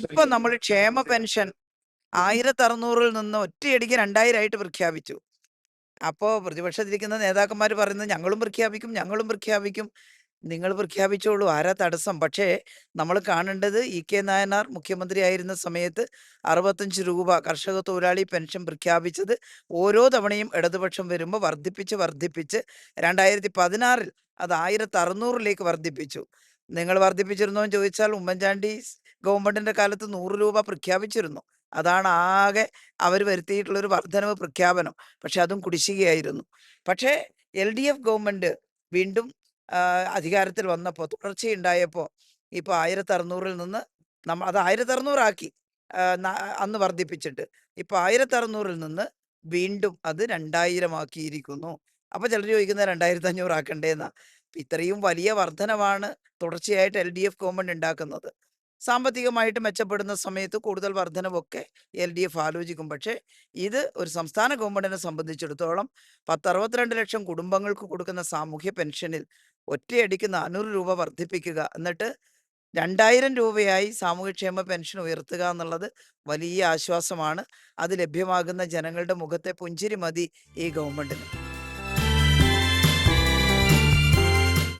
ഇപ്പൊ നമ്മൾ ക്ഷേമ പെൻഷൻ ആയിരത്തി അറുന്നൂറിൽ നിന്ന് ഒറ്റയടിക്ക് രണ്ടായിരമായിട്ട് പ്രഖ്യാപിച്ചു. അപ്പോ പ്രതിപക്ഷത്തിരിക്കുന്ന നേതാക്കന്മാർ പറയുന്നത് ഞങ്ങളും പ്രഖ്യാപിക്കും ഞങ്ങളും പ്രഖ്യാപിക്കും. നിങ്ങൾ പ്രഖ്യാപിച്ചോളൂ ആരാ തടസ്സം? പക്ഷേ നമ്മൾ കാണേണ്ടത് ഇ കെ നായനാർ മുഖ്യമന്ത്രി ആയിരുന്ന സമയത്ത് അറുപത്തഞ്ച് രൂപ കർഷക തൊഴിലാളി പെൻഷൻ പ്രഖ്യാപിച്ചത് ഓരോ തവണയും ഇടതുപക്ഷം വരുമ്പോൾ വർദ്ധിപ്പിച്ച് വർദ്ധിപ്പിച്ച് രണ്ടായിരത്തി പതിനാറിൽ അത് ആയിരത്തി അറുന്നൂറിലേക്ക് വർദ്ധിപ്പിച്ചു. നിങ്ങൾ വർദ്ധിപ്പിച്ചിരുന്നോ എന്ന് ചോദിച്ചാൽ ഉമ്മൻചാണ്ടി ഗവൺമെന്റിന്റെ കാലത്ത് നൂറ് രൂപ പ്രഖ്യാപിച്ചിരുന്നു. അതാണ് ആകെ അവർ വരുത്തിയിട്ടുള്ള ഒരു വർധനവ് പ്രഖ്യാപനം. പക്ഷെ അതും കുടിശ്ശികയായിരുന്നു. പക്ഷേ എൽ ഡി എഫ് ഗവൺമെന്റ് വീണ്ടും അധികാരത്തിൽ വന്നപ്പോൾ തുടർച്ചയുണ്ടായപ്പോൾ ഇപ്പോൾ ആയിരത്തി അറുന്നൂറിൽ നിന്ന് നമ്മ അത് ആയിരത്തി അറുന്നൂറാക്കി അന്ന് വർദ്ധിപ്പിച്ചിട്ട്. ഇപ്പൊ ആയിരത്തി അറുന്നൂറിൽ നിന്ന് വീണ്ടും അത് രണ്ടായിരം ആക്കിയിരിക്കുന്നു അപ്പൊ ചിലർ ചോദിക്കുന്നത് രണ്ടായിരത്തി അഞ്ഞൂറ് ആക്കണ്ടേന്നാ ഇത്രയും വലിയ വർധനമാണ് തുടർച്ചയായിട്ട് എൽ ഡി എഫ് ഗവൺമെന്റ് ഉണ്ടാക്കുന്നത്. സാമ്പത്തികമായിട്ട് മെച്ചപ്പെടുന്ന സമയത്ത് കൂടുതൽ വർധനവൊക്കെ എൽ ഡി എഫ് ആലോചിക്കും. പക്ഷേ ഇത് ഒരു സംസ്ഥാന ഗവൺമെന്റിനെ സംബന്ധിച്ചിടത്തോളം പത്തറുപത്തിരണ്ട് ലക്ഷം കുടുംബങ്ങൾക്ക് കൊടുക്കുന്ന സാമൂഹ്യ പെൻഷനിൽ ഒറ്റയടിക്ക് നാനൂറ് രൂപ വർദ്ധിപ്പിക്കുക എന്നിട്ട് രണ്ടായിരം രൂപയായി സാമൂഹ്യക്ഷേമ പെൻഷൻ ഉയർത്തുക എന്നുള്ളത് വലിയ ആശ്വാസമാണ്. അത് ലഭ്യമാകുന്ന ജനങ്ങളുടെ മുഖത്തെ പുഞ്ചിരി മതി ഈ ഗവൺമെന്റിന്